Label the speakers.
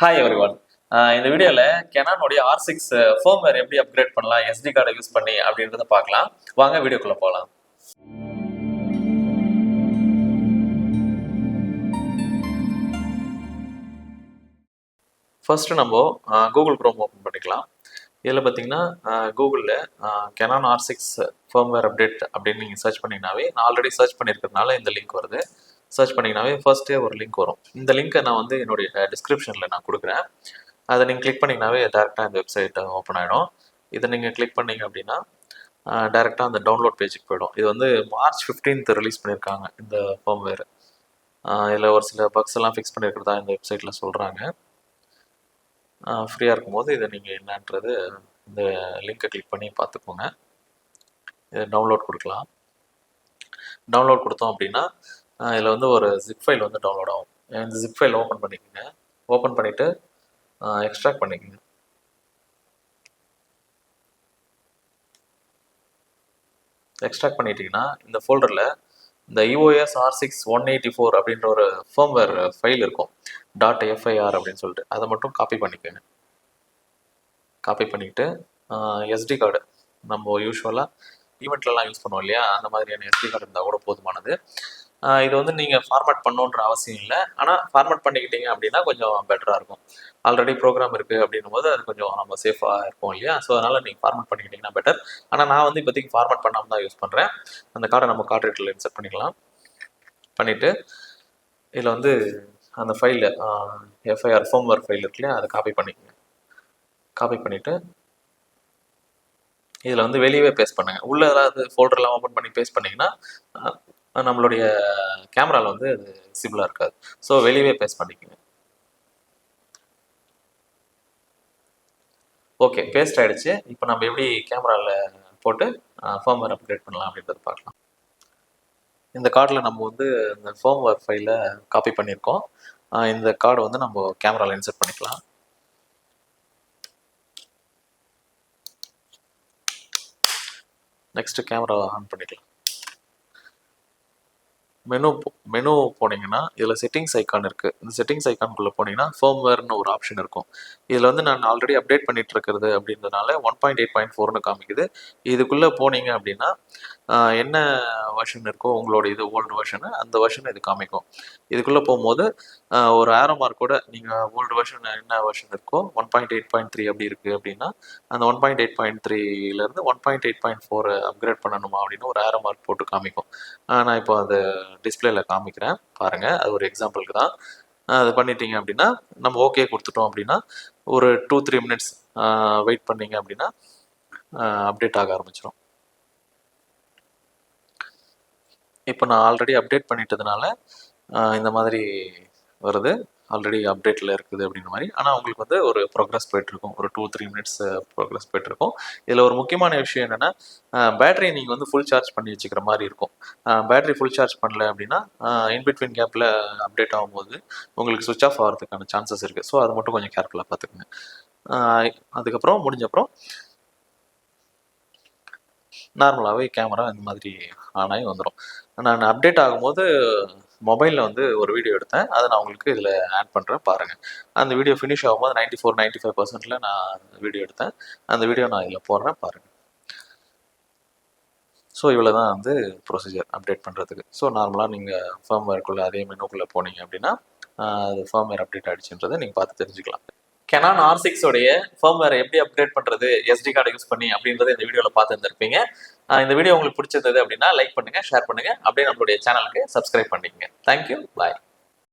Speaker 1: Hi every one இந்த வீடியோவில் கெனானுடைய ஆர் சிக்ஸ் ஃபோம்வேர் எப்படி அப்கிரேட் பண்ணலாம் எஸ்டி கார்டை யூஸ் பண்ணி அப்படின்றத பார்க்கலாம். வாங்க வீடியோக்குள்ளே போகலாம் ஃபர்ஸ்ட் நம்ம கூகுள் க்ரோம் ஓப்பன் பண்ணிக்கலாம். இதில் பார்த்தீங்கன்னா கூகுளில் Canon R six firmware update அப்படின்னு நீங்கள் சர்ச் பண்ணிங்கனாவே நான் ஆல்ரெடி சர்ச் பண்ணியிருக்கிறதுனால இந்த லிங்க் வருது. சர்ச் பண்ணிங்கனாவே ஃபர்ஸ்டே ஒரு லிங்க் வரும். இந்த லிங்க்கை நான் வந்து என்னுடைய டிஸ்கிரிப்ஷனில் நான் கொடுக்குறேன். அதை நீங்கள் கிளிக் பண்ணிங்கனாவே டேரெக்டாக இந்த வெப்சைட் ஓப்பன் ஆகிடும் இதை நீங்கள் கிளிக் பண்ணீங்க அப்படின்னா டேரெக்டாக அந்த டவுன்லோட் பேஜுக்கு போயிடும். இது வந்து மார்ச் 15th ரிலீஸ் பண்ணியிருக்காங்க இந்த ஃபர்ம்வேர் இதில் ஒரு சில பக்ஸ் எல்லாம் ஃபிக்ஸ் பண்ணியிருக்கிறதா இந்த வெப்சைட்டில் சொல்கிறாங்க ஃப்ரீயாக இருக்கும்போது இதை நீங்கள் என்னன்றது இந்த லிங்கை கிளிக் பண்ணி பார்த்துக்கோங்க. இதை டவுன்லோட் கொடுக்கலாம். டவுன்லோட் கொடுத்தோம் அப்படின்னா இதில் வந்து ஒரு ஜிப் ஃபைல் வந்து டவுன்லோட் ஆகும். இந்த ஜிப் ஃபைல் ஓப்பன் பண்ணிக்கோங்க. ஓப்பன் பண்ணிவிட்டு எக்ஸ்ட்ராக்ட் பண்ணிக்கோங்க. எக்ஸ்ட்ராக்ட் பண்ணிட்டீங்கன்னா இந்த ஃபோல்டரில் இந்த EOS R six one eighty four அப்படின்ற ஒரு ஃபேம்வேர் ஃபைல் இருக்கும். டாட் எஃப்ஐஆர் அப்படின்னு சொல்லிட்டு. அதை மட்டும் காப்பி பண்ணிக்கோங்க. காப்பி பண்ணிக்கிட்டு எஸ்டி கார்டு நம்ம யூஸ்வலாக ஈவெண்ட்லலாம் யூஸ் பண்ணுவோம் இல்லையா? அந்த மாதிரியான எஸ்டி கார்டு இருந்தால் கூட போதுமானது. இது வந்து நீங்கள் ஃபார்மேட் பண்ணணுன்ற அவசியம் இல்லை. ஆனால் ஃபார்மேட் பண்ணிக்கிட்டீங்க அப்படின்னா கொஞ்சம் பெட்டராக இருக்கும். ஆல்ரெடி ப்ரோக்ராம் இருக்குது அப்படின்னும் போது அது கொஞ்சம் நம்ம சேஃபாக இருக்கும் இல்லையா? ஸோ அதனால் நீங்கள் ஃபார்மேட் பண்ணிக்கிட்டீங்கன்னா பெட்டர் ஆனால் நான் வந்து இப்போதைக்கு ஃபார்மேட் பண்ணாமல் தான் யூஸ் பண்ணுறேன் அந்த கார்டை நம்ம கார்ட் ரேட்டில் இன்செர்ட் பண்ணிக்கலாம். பண்ணிவிட்டு இதில் வந்து அந்த ஃபைலில் எஃப்ஐஆர் ஃபோம்வேர் ஃபைல் இருக்கு இல்லையா? அதை காப்பி பண்ணிக்கோங்க. காப்பி பண்ணிவிட்டு இதில் வந்து வெளியவே பேஸ்ட் பண்ணுங்கள் உள்ள ஏதாவது ஃபோல்டர்லாம் ஓப்பன் பண்ணி பேஸ்ட் பண்ணிங்கன்னா நம்மளுடைய கேமராவில் வந்து அது விசிபிளாக இருக்காது. ஸோ வெளியவே பேஸ்ட் பண்ணிக்கோங்க ஓகே பேஸ்ட் ஆகிடுச்சு இப்போ நம்ம எப்படி கேமராவில் போட்டு ஃபேர்ம்வேர் அப்டேட் பண்ணலாம் அப்படின்றத பார்க்கலாம். இந்த கார்டில் நம்ம வந்து இந்த ஃபேர்ம்வேர் ஃபைலில் காப்பி பண்ணியிருக்கோம். இந்த கார்டு வந்து நம்ம கேமராவில் இன்சர்ட் பண்ணிக்கலாம். நெக்ஸ்ட்டு கேமரா ஆன் பண்ணிக்கலாம். மெனு மெனு போனீங்கன்னா இதில் செட்டிங்ஸ் ஐக்கான் இருக்குது இந்த செட்டிங்ஸ் ஐக்கான்குள்ளே போனீங்கன்னா ஃபர்ம்வேர்னு ஒரு ஆப்ஷன் இருக்கும். இதில் வந்து நான் ஆல்ரெடி அப்டேட் பண்ணிட்டு இருக்கிறது அப்படின்றதுனால ஒன் பாயிண்ட் எயிட் பாயிண்ட் ஃபோர்னு காமிக்குது. இதுக்குள்ளே போனீங்க அப்படின்னா என்ன வெர்ஷன் இருக்கோ உங்களோட இது ஓல்டு வெர்ஷனு அந்த வெர்ஷனை இது காமிக்கும். இதுக்குள்ளே போகும்போது ஒரு ஆரோ மார்க்கோட நீங்கள் ஓல்டு வெர்ஷன் என்ன வெர்ஷன் இருக்கோ one point eight point three அப்படி இருக்குது அப்படின்னா அந்த one point eight point த்ரீலேருந்து one point eight point four upgrade பண்ணணுமா அப்படின்னு ஒரு ஆரோ மார்க் போட்டு காமிக்கும். நான் இப்போ அந்த டிஸ்பிளேல காமிக்கிறேன். பாருங்கள் அது ஒரு எக்ஸாம்பிளுக்கு தான். அது பண்ணிட்டீங்க அப்படின்னா நம்ம ஓகே கொடுத்துட்டோம் அப்படின்னா ஒரு டூ த்ரீ மினிட்ஸ் வெயிட் பண்ணீங்க அப்படின்னா அப்டேட் ஆக ஆரம்பிச்சிடும் இப்போ நான் ஆல்ரெடி அப்டேட் பண்ணிட்டதுனால இந்த மாதிரி வருது. ஆல்ரெடி அப்டேட்டில் இருக்குது அப்படின்ற மாதிரி. ஆனால் உங்களுக்கு வந்து ஒரு ப்ரோக்ரஸ் போயிட்டுருக்கும். ஒரு டூ த்ரீ மினிட்ஸ் ப்ரோக்ரஸ் போயிட்டுருக்கும். இதில் ஒரு முக்கியமான விஷயம் என்னென்னா பேட்டரி நீங்கள் வந்து ஃபுல் சார்ஜ் பண்ணி வச்சுக்கிற மாதிரி இருக்கும். பேட்டரி ஃபுல் சார்ஜ் பண்ணல அப்படின்னா இன்பிட்வீன் கேப்பில் அப்டேட் ஆகும்போது உங்களுக்கு சுவிச் ஆஃப் ஆகிறதுக்கான சான்சஸ் இருக்குது ஸோ அது மட்டும் கொஞ்சம் கேர்ஃபுல்லாக பார்த்துக்குங்க. அதுக்கப்புறம் அதுக்கப்புறம் முடிஞ்சப்புறம் நார்மலாகவே கேமரா இந்த மாதிரி ஆன் ஆகி வந்துடும் நான் அப்டேட் ஆகும்போது மொபைலில் வந்து ஒரு வீடியோ எடுத்தேன். அதை நான் உங்களுக்கு இதில் ஆட் பண்ணுறேன் பாருங்கள் அந்த வீடியோ ஃபினிஷ் ஆகும்போது நைன்டி ஃபோர் நைன்டி ஃபைவ் பர்சன்டில் நான் வீடியோ எடுத்தேன். அந்த வீடியோ நான் இதில் போடுறேன் பாருங்கள் ஸோ இவ்வளோ தான் வந்து ப்ரொசீஜர் அப்டேட் பண்ணுறதுக்கு ஸோ நார்மலாக நீங்கள் ஃபேம்வேர்க்குள்ளே அதே மெனுக்குள்ளே போனீங்க அப்படின்னா அது அது ஃபேம்வேர் அப்டேட் ஆகிடுச்சுன்றதை நீங்கள் பார்த்து தெரிஞ்சுக்கலாம். கெனான் ஆர் சிக்ஸோடைய வேறு எப்படி அப்டேட் பண்ணுறது எஸ்டி கார்டை யூஸ் பண்ணி அப்படின்றத இந்த வீடியோவில் பார்த்துருந்துருப்பீங்க. இந்த வீடியோ உங்களுக்கு பிடிச்சிருந்தது அப்படின்னா லைக் பண்ணுங்கள் ஷேர் பண்ணுங்கள் அப்படியே நம்மளுடைய சேனலுக்கு சப்ஸ்கிரைப் பண்ணிக்கங்க. Thank you bye